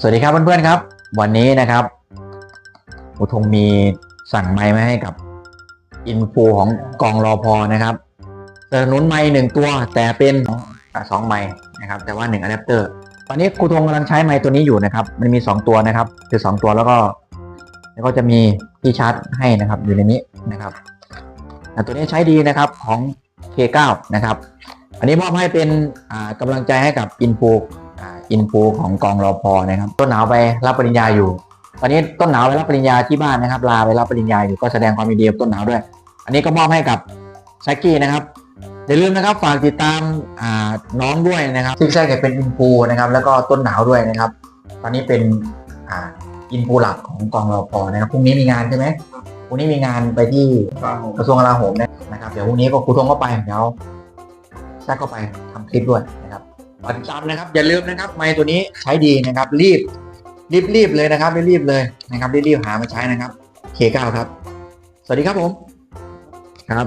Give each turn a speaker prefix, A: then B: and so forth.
A: สวัสดีครับเพื่อนๆครับ วันนี้นะครับอุทงมีสั่งไม้มาให้กับอินฟูของกองรอพอนะครับสนุนไม้หนึ่งตัวแต่เป็นสองไม้นะครับ แต่ว่าหนึ่งอะแดปเตอร์ตอนนี้ครูธงกำลังใช้ไม้ตัวนี้อยู่นะครับ มันมีสองตัวนะครับ คือสองตัวแล้วก็ แล้วก็จะมีที่ชาร์จให้นะครับ อยู่ในนี้นะครับอ่ตัวนี้ใช้ดีนะครับของ K9 นะครับ อันนี้มอบให้เป็นอ่ากำลังใจให้กับอินฟู อินฟูของกองรอพอนะครับ ต้นหนาวไปรับปริญญาอยู่ ตอนนี้ต้นหนาวไปรับปริญญาที่บ้านนะครับ ลาไปรับปริญญาอยู่ก็แสดงความยินดีกับต้นหนาวด้วย อันนี้ก็มอบให้กับแซกกี้นะครับอย่าลืมนะครับฝากติดตามน้องด้วยนะครับซิกแซกเป็นอินฟูนะครับ แล้วก็ต้นหนาวด้วยนะครับ ตอนนี้เป็นอินฟูหลักของกองรอพอนะครับพรุ่งนี้มีงานใช่ไหมพรุ่งนี้มีงานไปที่กระทรวงกลาโหมนะครับ เดี๋ยวพรุ่งนี้ก็ครูทงก็ไปเดี๋ยวแทรกเข้าไปทำคลิปด้วยนะครับ ฝากติดตามนะครับอย่าลืมนะครับ ไม้ตัวนี้ใช้ดีนะครับ รีบ รีบรีบเลยนะครับรีบเลยนะครับรีบรีบหามาใช้นะครับเค้าครับ สวัสดีครับผมครับ